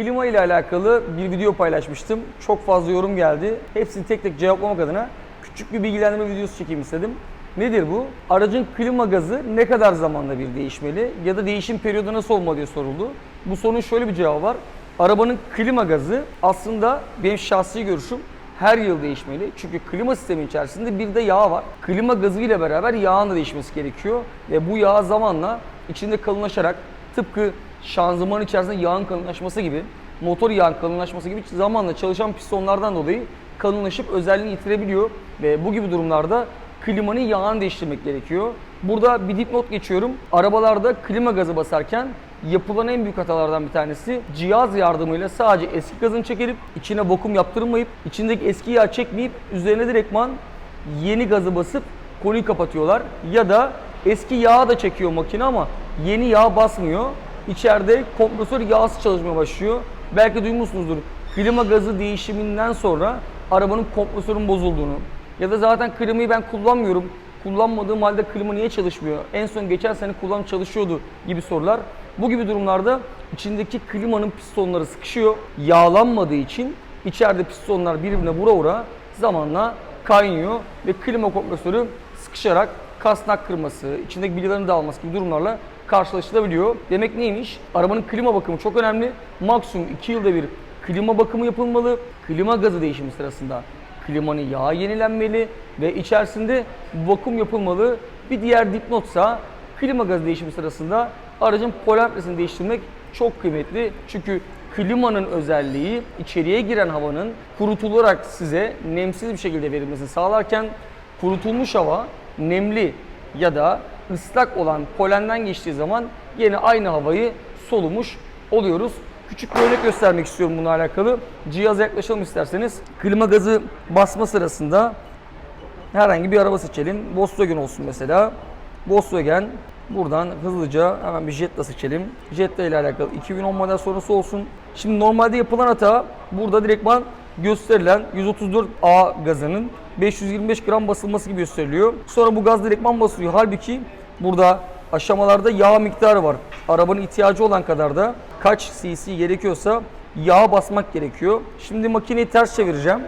Klima ile alakalı bir video paylaşmıştım. Çok fazla yorum geldi. Hepsini tek tek cevaplamak adına küçük bir bilgilendirme videosu çekeyim istedim. Nedir bu? Aracın klima gazı ne kadar zamanda bir değişmeli ya da değişim periyodu nasıl olmalı diye soruldu. Bu sorunun şöyle bir cevabı var. Arabanın klima gazı aslında benim şahsi görüşüm her yıl değişmeli. Çünkü klima sistemi içerisinde bir de yağ var. Klima gazı ile beraber yağın da değişmesi gerekiyor. Ve bu yağ zamanla içinde kalınlaşarak tıpkı şanzıman içerisinde yağın kalınlaşması gibi, motor yağın kalınlaşması gibi zamanla çalışan pistonlardan dolayı kalınlaşıp özelliğini yitirebiliyor. Ve bu gibi durumlarda klimanın yağını değiştirmek gerekiyor. Burada bir dipnot geçiyorum. Arabalarda klima gazı basarken yapılan en büyük hatalardan bir tanesi cihaz yardımıyla sadece eski gazını çekilip içine vakum yaptırmayıp içindeki eski yağ çekmeyip üzerine direktman yeni gazı basıp konuyu kapatıyorlar. Ya da eski yağı da çekiyor makine ama yeni yağ basmıyor. İçeride kompresör yağsız çalışmaya başlıyor. Belki duymuşsunuzdur. Klima gazı değişiminden sonra arabanın kompresörün bozulduğunu ya da zaten klimayı ben kullanmıyorum. Kullanmadığım halde klima niye çalışmıyor? En son geçen sene kullan çalışıyordu gibi sorular. Bu gibi durumlarda içindeki klimanın pistonları sıkışıyor. Yağlanmadığı için içeride pistonlar birbirine vura vura zamanla kaynıyor ve klima kompresörü sıkışarak kasnak kırması, içindeki bilgilerin dağılması gibi durumlarla karşılaşılabiliyor. Demek neymiş? Arabanın klima bakımı çok önemli. Maksimum 2 yılda bir klima bakımı yapılmalı. Klima gazı değişimi sırasında klimanın yağı yenilenmeli ve içerisinde vakum yapılmalı. Bir diğer dipnotsa klima gazı değişimi sırasında aracın polenpresini değiştirmek çok kıymetli. Çünkü klimanın özelliği içeriye giren havanın kurutularak size nemsiz bir şekilde verilmesini sağlarken kurutulmuş hava nemli ya da ıslak olan polenden geçtiği zaman yine aynı havayı solumuş oluyoruz. Küçük bir örnek göstermek istiyorum bununla alakalı. Cihaza yaklaşalım isterseniz. Klima gazı basma sırasında herhangi bir araba seçelim. Volkswagen olsun mesela. Volkswagen buradan hızlıca hemen bir Jetta seçelim. Jetta ile alakalı 2010 model sonrası olsun. Şimdi normalde yapılan hata burada direktman gösterilen 134A gazının 525 gram basılması gibi gösteriliyor. Sonra bu gaz direktman basılıyor. Halbuki burada aşamalarda yağ miktarı var. Arabanın ihtiyacı olan kadar da kaç cc gerekiyorsa yağ basmak gerekiyor. Şimdi makineyi ters çevireceğim.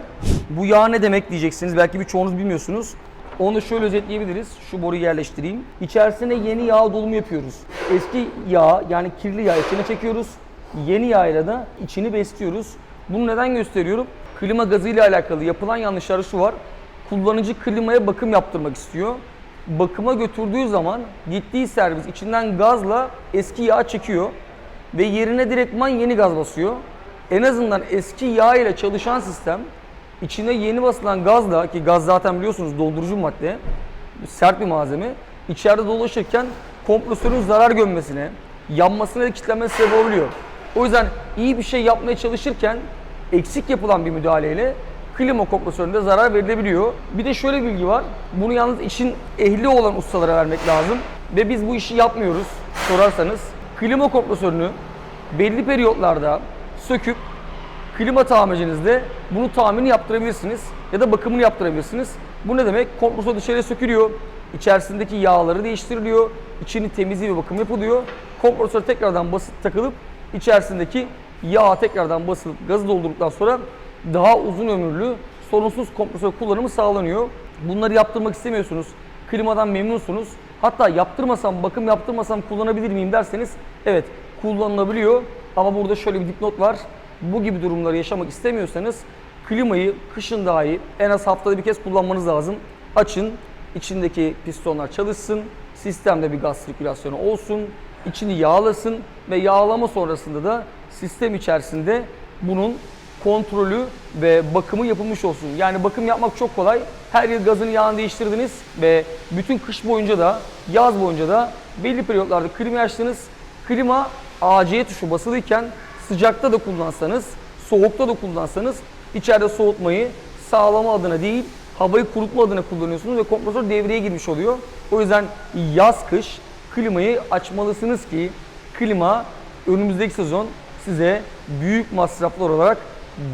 Bu yağ ne demek diyeceksiniz. Belki birçoğunuz bilmiyorsunuz. Onu şöyle özetleyebiliriz. Şu boruyu yerleştireyim. İçerisine yeni yağ dolumu yapıyoruz. Eski yağ yani kirli yağ içine çekiyoruz. Yeni yağ ile de içini besliyoruz. Bunu neden gösteriyorum? Klima gazı ile alakalı yapılan yanlışları şu var. Kullanıcı klimaya bakım yaptırmak istiyor. Bakıma götürdüğü zaman gittiği servis içinden gazla eski yağ çekiyor ve yerine direktman yeni gaz basıyor. En azından eski yağ ile çalışan sistem içine yeni basılan gazla ki gaz zaten biliyorsunuz doldurucu madde sert bir malzeme içeride dolaşırken kompresörün zarar görmesine, yanmasına ve sebep oluyor. O yüzden iyi bir şey yapmaya çalışırken eksik yapılan bir müdahaleyle klima kompresöründe zarar verilebiliyor. Bir de şöyle bilgi var. Bunu yalnız işin ehli olan ustalara vermek lazım. Ve biz bu işi yapmıyoruz sorarsanız. Klima kompresörünü belli periyotlarda söküp klima tamircinizde bunu tamirini yaptırabilirsiniz ya da bakımını yaptırabilirsiniz. Bu ne demek? Kompresör dışarıya sökülüyor. İçerisindeki yağları değiştiriliyor. İçini temizliği ve bakım yapılıyor. Kompresör tekrardan basıp takılıp içerisindeki yağ tekrardan basılıp gazı doldurduktan sonra daha uzun ömürlü sorunsuz kompresör kullanımı sağlanıyor. Bunları yaptırmak istemiyorsunuz. Klimadan memnunsunuz. Hatta yaptırmasam, bakım yaptırmasam kullanabilir miyim derseniz evet kullanılabiliyor. Ama burada şöyle bir dipnot var. Bu gibi durumları yaşamak istemiyorsanız klimayı kışın dahi en az haftada bir kez kullanmanız lazım. Açın, içindeki pistonlar çalışsın, sistemde bir gaz sirkülasyonu olsun, içini yağlasın ve yağlama sonrasında da sistem içerisinde bunun kontrolü ve bakımı yapılmış olsun. Yani bakım yapmak çok kolay. Her yıl gazını yağını değiştirdiniz ve bütün kış boyunca da yaz boyunca da belli periyotlarda klima açtınız. Klima AC tuşu basılıyken sıcakta da kullansanız, soğukta da kullansanız içeride soğutmayı sağlama adına değil havayı kurutma adına kullanıyorsunuz ve kompresör devreye girmiş oluyor. O yüzden yaz kış klimayı açmalısınız ki klima önümüzdeki sezon size büyük masraflar olarak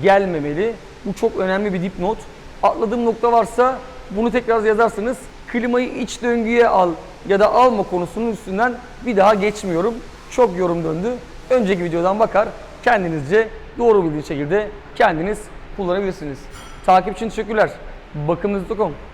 gelmemeli. Bu çok önemli bir dipnot. Atladığım nokta varsa bunu tekrar yazarsınız. Klimayı iç döngüye al ya da alma konusunun üstünden bir daha geçmiyorum. Çok yorum döndü. Önceki videodan bakar kendinizce doğru bildiği şekilde kendiniz kullanabilirsiniz. Takip için teşekkürler. Bakımınızda.com